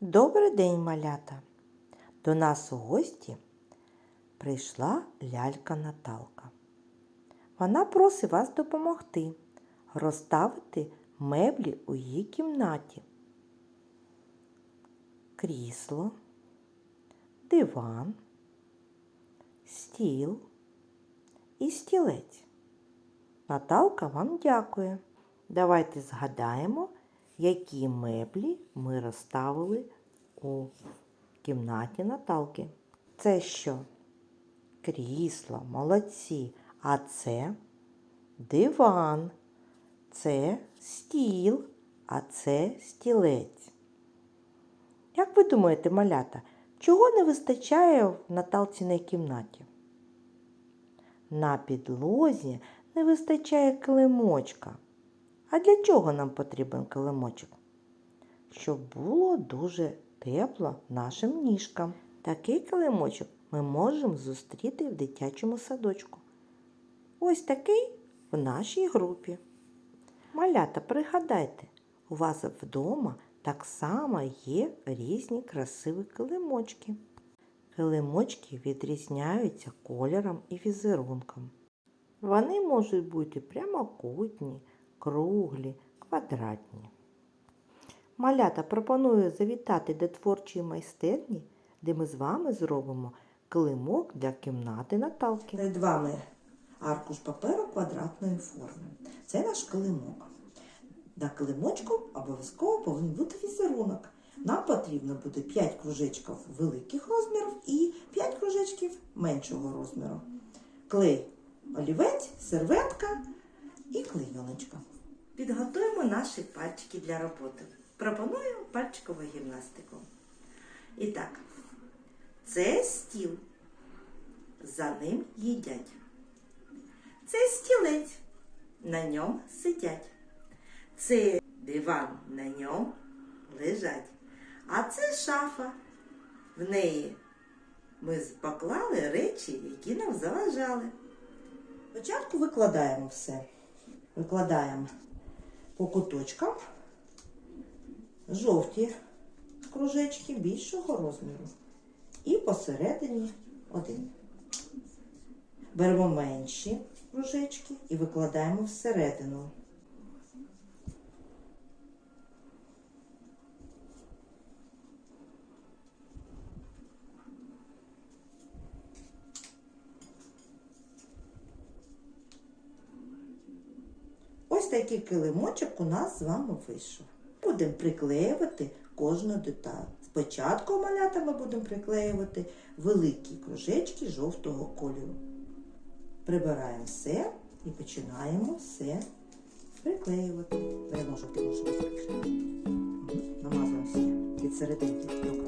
Добрий день, малята! До нас у гості прийшла лялька Наталка. Вона просить вас допомогти розставити меблі у її кімнаті. Крісло, диван, стіл і стілець. Наталка вам дякує. Давайте згадаємо, які меблі ми розставили у кімнаті Наталки. Це що? Крісло, молодці. А це диван, це стіл, а це стілець. Як ви думаєте, малята, чого не вистачає в Наталціній кімнаті? На підлозі не вистачає килимочка. А для чого нам потрібен килимочок? Щоб було дуже тепло нашим ніжкам. Такий килимочок ми можемо зустріти в дитячому садочку. Ось такий в нашій групі. Малята, пригадайте, у вас вдома так само є різні красиві килимочки. Килимочки відрізняються кольором і візерунком. Вони можуть бути прямокутні, круглі, квадратні. Малята пропоную завітати до творчої майстерні, де ми з вами зробимо килимок для кімнати Наталки. Перед вами аркуш паперу квадратної форми. Це наш килимок. На килимочку обов'язково повинен бути візерунок. Нам потрібно буде 5 кружечків великих розмірів і 5 кружечків меншого розміру. Клей, олівець, серветка і клейоночка. Підготуємо наші пальчики для роботи. Пропоную пальчикову гімнастику. І так, це стіл. За ним їдять. Це стілець. На ньому сидять. Це диван, на ньому лежать. А це шафа. В неї ми поклали речі, які нам заважали. Спочатку викладаємо все. Викладаємо по куточкам жовті кружечки більшого розміру. І посередині один. Беремо менші кружечки і викладаємо всередину. Ось такий килимочок у нас з вами вийшов. Будемо приклеювати кожну деталь. Спочатку малята ми будемо приклеювати великі кружечки жовтого кольору. Прибираємо все і починаємо все приклеювати. Беремо жовтий кружечок. Намазуємо все від серединки до краю.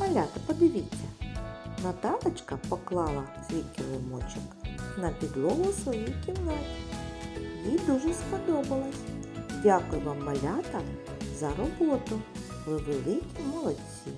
Малята, подивіться. Наталочка поклала свій килимочок на підлогу у своїй кімнаті. Їй дуже сподобалось. Дякую вам, малята, за роботу. Ви великі молодці.